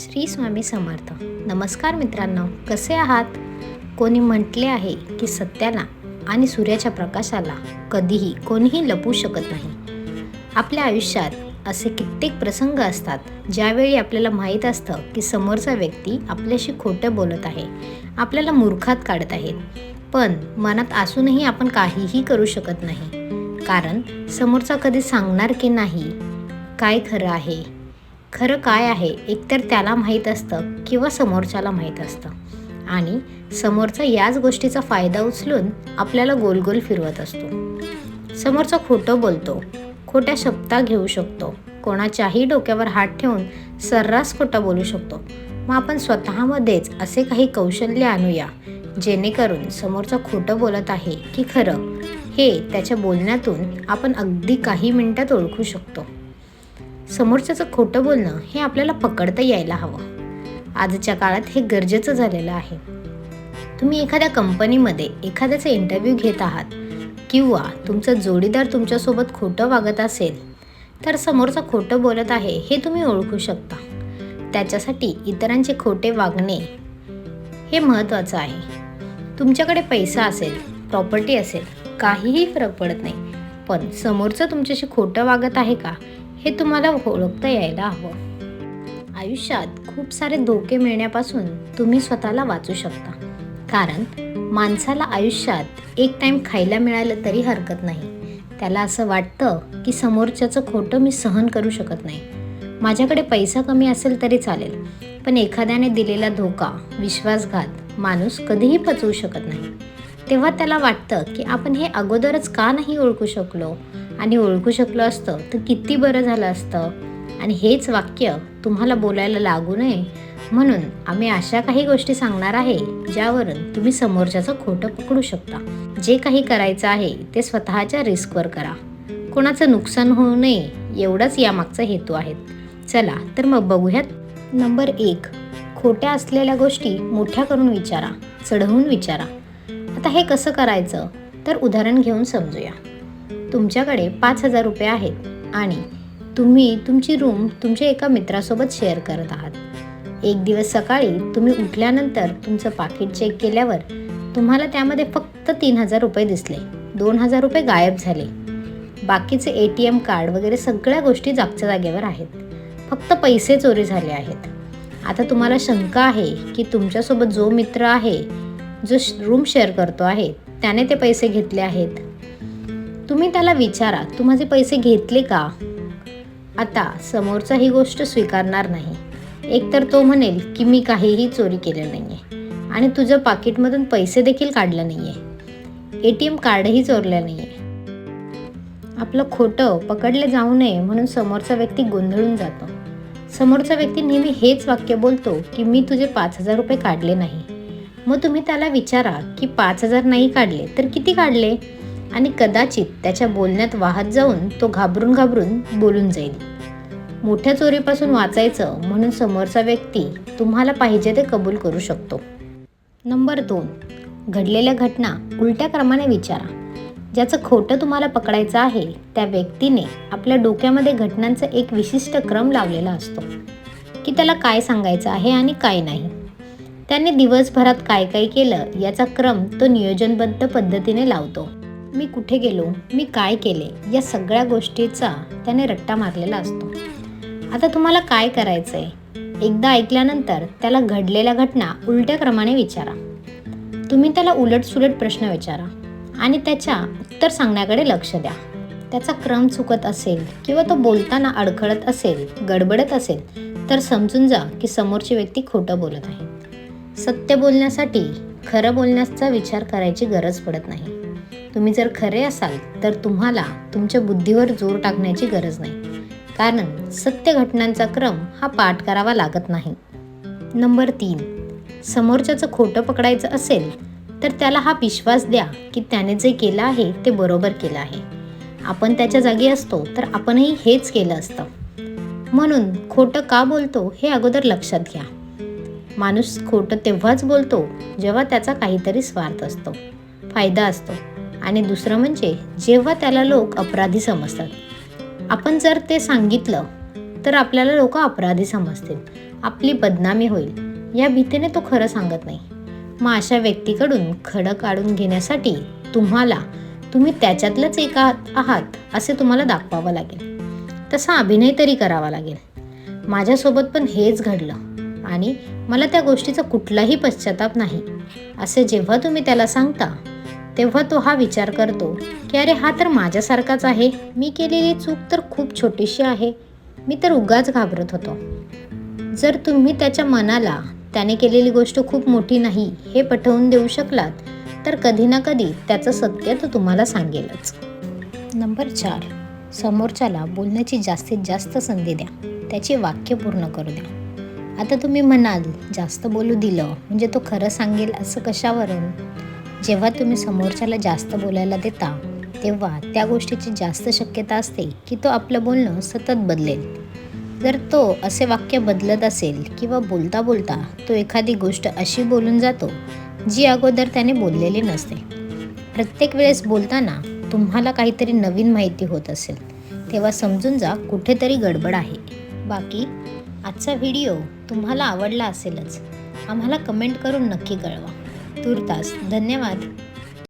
श्री स्वामी समर्थ. नमस्कार मित्रांनो कसे आहात? कोणी म्हटले आहे की सत्याला आणि सूर्याच्या प्रकाशाला कधीही कोणीही लपवू शकत नाही. आपल्या आयुष्यात असे कित्येक प्रसंग असतात ज्यावेळी आपल्याला माहीत असतं की समोरचा व्यक्ती आपल्याशी खोटं बोलत आहे आपल्याला मूर्खात काढत आहेत. पण मनात असूनही आपण काहीही करू शकत नाही. कारण समोरचा कधी सांगणार की नाही काय खरं आहे खरं काय आहे एकतर त्याला माहीत असतं किंवा समोरच्याला माहीत असतं. आणि समोरचा याच गोष्टीचा फायदा उचलून आपल्याला गोल गोल फिरवत असतो. समोरचा खोटं बोलतो खोट्या शब्दा घेऊ शकतो कोणाच्याही डोक्यावर हात ठेवून सर्रास खोटं बोलू शकतो. मग आपण स्वतःमध्येच असे काही कौशल्य आणूया जेणेकरून समोरचा खोटं बोलत आहे की खरं हे त्याच्या बोलण्यातून आपण अगदी काही मिनिटात ओळखू शकतो. समोरच्याचं खोटं बोलणं हे आपल्याला पकडता यायला हवं. आजच्या काळात हे गरजेचं झालेलं आहे. तुम्ही एखाद्या कंपनीमध्ये एखाद्याचा इंटरव्ह्यू घेत आहात किंवा तुमचा जोडीदार तुमच्यासोबत खोटं वागत असेल तर समोरचा खोटं बोलत आहे हे तुम्ही ओळखू शकता. त्याच्यासाठी इतरांचे खोटे वागणे हे महत्त्वाचं आहे. तुमच्याकडे पैसा असेल प्रॉपर्टी असेल काहीही फरक पडत नाही. पण समोरचं तुमच्याशी खोटं वागत आहे का? हे तुम्हाला ओळखता यायला हवं. आयुष्यात खूप सारे धोके मिळण्यापासून तुम्ही स्वतःला वाचू शकता. कारण माणसाला आयुष्यात एक टाईम खायला मिळालं तरी हरकत नाही. त्याला असं वाटतं की समोरच्याचं खोटं मी सहन करू शकत नाही. माझ्याकडे पैसा कमी असेल तरी चालेल पण एखाद्याने दिलेला धोका विश्वासघात माणूस कधीही पचवू शकत नाही. तेव्हा त्याला वाटतं की आपण हे अगोदरच का नाही ओळखू शकलो? आणि ओळखू शकलो असतं तर किती बरं झालं असतं? आणि हेच वाक्य तुम्हाला बोलायला लागू नये. म्हणून आम्ही अशा काही गोष्टी सांगणार आहे ज्यावरून तुम्ही समोरच्याचं खोटं पकडू शकता. जे काही करायचं आहे ते स्वतःच्या रिस्कवर करा. कोणाचं नुकसान होऊ नये एवढंच यामागचा हेतू आहे. चला तर मग बघूयात. नंबर एक खोट्या असलेल्या गोष्टी मोठ्या करून विचारा चढवून विचारा. आता हे कसं करायचं? तर उदाहरण घेऊन समजूया. तुमच्याकडे पाच हजार रुपये आहेत आणि तुम्ही तुमची रूम तुमच्या एका मित्रासोबत शेअर करत आहात. एक दिवस सकाळी तुम्ही उठल्यानंतर तुमचं पाकिट चेक केल्यावर तुम्हाला त्यामध्ये फक्त तीन हजार रुपये दिसले. दोन हजार रुपये गायब झाले. बाकीचे ए टी एम कार्ड वगैरे सगळ्या गोष्टी जागच्या जागेवर आहेत. फक्त पैसे चोरी झाले आहेत. आता तुम्हाला शंका आहे की तुमच्यासोबत जो मित्र आहे जो रूम शेअर करतो आहे त्याने ते पैसे घेतले आहेत. तुम्ही त्याला विचारा तू माझे पैसे घेतले का? आता समोरचा ही गोष्ट स्वीकारणार नाही. एकतर तो म्हणेल की मी काहीही चोरी केलं नाही आहे आणि तुझं पाकिटमधून पैसे देखील काढलं नाही आहे ए टी एम कार्डही चोरलं नाही आहे आपलं खोटं पकडले जाऊ नये म्हणून समोरचा व्यक्ती गोंधळून जातो. समोरचा व्यक्ती नेहमी हेच वाक्य बोलतो की मी तुझे पाच हजार रुपये काढले नाही. मग तुम्ही त्याला विचारा की पाच हजार नाही काढले तर किती काढले? आणि कदाचित त्याच्या बोलण्यात वाहत जाऊन तो घाबरून घाबरून बोलून जाईल. मोठ्या चोरीपासून वाचायचं म्हणून समोरचा व्यक्ती तुम्हाला पाहिजे ते कबूल करू शकतो. नंबर दोन. घडलेल्या घटना उलट्या क्रमाने विचारा. ज्याचं खोटं तुम्हाला पकडायचं आहे त्या व्यक्तीने आपल्या डोक्यामध्ये घटनांचा एक विशिष्ट क्रम लावलेला असतो. की त्याला काय सांगायचं आहे आणि काय नाही. त्याने दिवसभरात काय काय केलं याचा क्रम तो नियोजनबद्ध पद्धतीने लावतो. मी कुठे गेलो मी काय केले या सगळ्या गोष्टीचा त्याने रट्टा मारलेला असतो. आता तुम्हाला काय करायचं आहे एकदा ऐकल्यानंतर त्याला घडलेल्या घटना उलट्या क्रमाने विचारा. तुम्ही त्याला उलटसुलट प्रश्न विचारा आणि त्याच्या उत्तर सांगण्याकडे लक्ष द्या. त्याचा क्रम चुकत असेल किंवा तो बोलताना अडखळत असेल गडबडत असेल तर समजून जा की समोरची व्यक्ती खोटं बोलत आहे. सत्य बोलण्यासाठी खरं बोलण्याचा विचार करायची गरज पडत नाही. तुम्ही जर खरे असाल तर तुम्हाला तुमच्या बुद्धीवर जोर टाकण्याची गरज नाही. कारण सत्य घटनांचा क्रम हा पाठ करावा लागत नाही. नंबर तीन. समोरच्याचं खोटं पकडायचं असेल तर त्याला हा विश्वास द्या की त्याने जे केलं आहे ते बरोबर केलं आहे. आपण त्याच्या जागी असतो तर आपणही हेच केलं असतं. म्हणून खोटं का बोलतो हे अगोदर लक्षात घ्या. माणूस खोटं तेव्हाच बोलतो जेव्हा त्याचा काहीतरी स्वार्थ असतो. फायदा असतो. आणि दुसरं म्हणजे जेव्हा त्याला लोक अपराधी समजतात. आपण जर ते सांगितलं तर आपल्याला लोक अपराधी समजतील. आपली बदनामी होईल. या भीतीने तो खरं सांगत नाही. मग अशा व्यक्तीकडून खडं काढून घेण्यासाठी तुम्हाला तुम्ही त्याच्यातलंच एक आहात आहात असे तुम्हाला दाखवावं लागेल. तसा अभिनय तरी करावा लागेल. माझ्यासोबत पण हेच घडलं. आणि मला त्या गोष्टीचा कुठलाही पश्चाताप नाही. असे जेव्हा तुम्ही त्याला सांगता तेव्हा तो हा विचार करतो की अरे हा तर माझ्यासारखाच आहे. मी केलेली चूक तर खूप छोटीशी आहे. मी तर उगाच घाबरत होतो. जर तुम्ही त्याच्या मनाला त्याने केलेली गोष्ट खूप मोठी नाही हे पटवून देऊ शकलात तर कधी ना कधी त्याचं सत्य तो तुम्हाला सांगेलच. नंबर चार. समोरच्याला बोलण्याची जास्तीत जास्त संधी द्या. त्याची वाक्य पूर्ण करू द्या. आता तुम्ही म्हणाल जास्त बोलू दिलं. म्हणजे तो खरं सांगेल असं कशावरून? जेव्हा तुम्ही समोरच्याला जास्त बोलायला देता तेव्हा त्या गोष्टीची जास्त शक्यता असते की तो आपलं बोलणं सतत बदलेल. जर तो असे वाक्य बदलत असेल किंवा बोलता बोलता तो एखादी गोष्ट अशी बोलून जातो जी अगोदर त्याने बोललेली नसते. प्रत्येक वेळेस बोलताना तुम्हाला काहीतरी नवीन माहिती होत असेल तेव्हा समजून जा कुठेतरी गडबड आहे. बाकी आजचा व्हिडिओ तुम्हाला आवडला असेलच आम्हाला कमेंट करून नक्की कळवा. तुर्तास धन्यवाद.